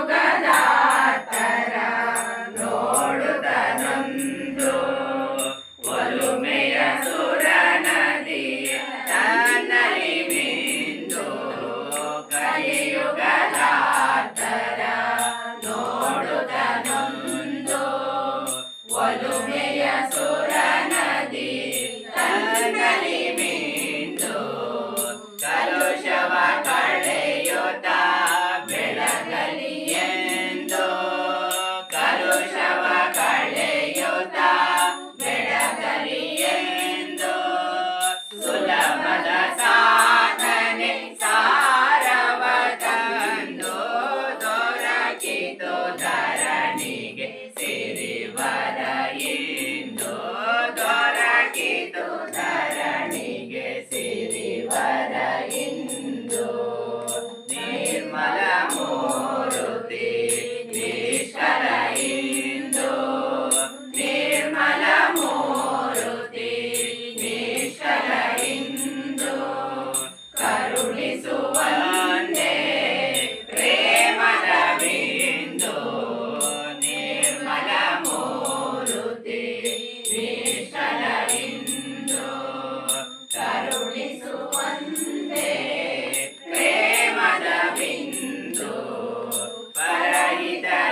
lugar não.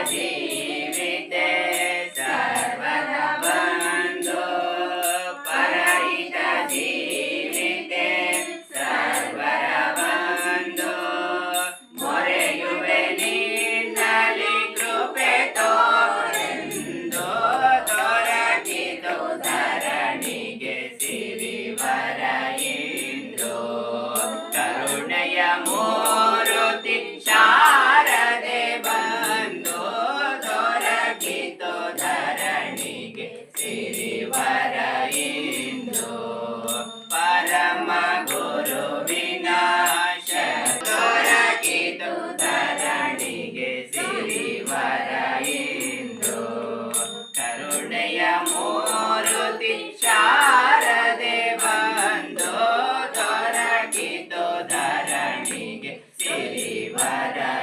ಪರಹಿತ ಜೀವಿತೆ ಸರ್ವದ ಬಂದು ಪರಹಿತ ಜೀವಿತೆ ಸರ್ವರ ಮೊರೆಯುವೆ ನಿನ್ನಲಿ ಕೃಪೆ ತೋರೆಂದು ದೊರಕಿತು ಧರಣಿಗೆ ಸಿರಿವರ ಇಂದು. ಕರುಣೆಯ ಮೂರುತಿ ibadah.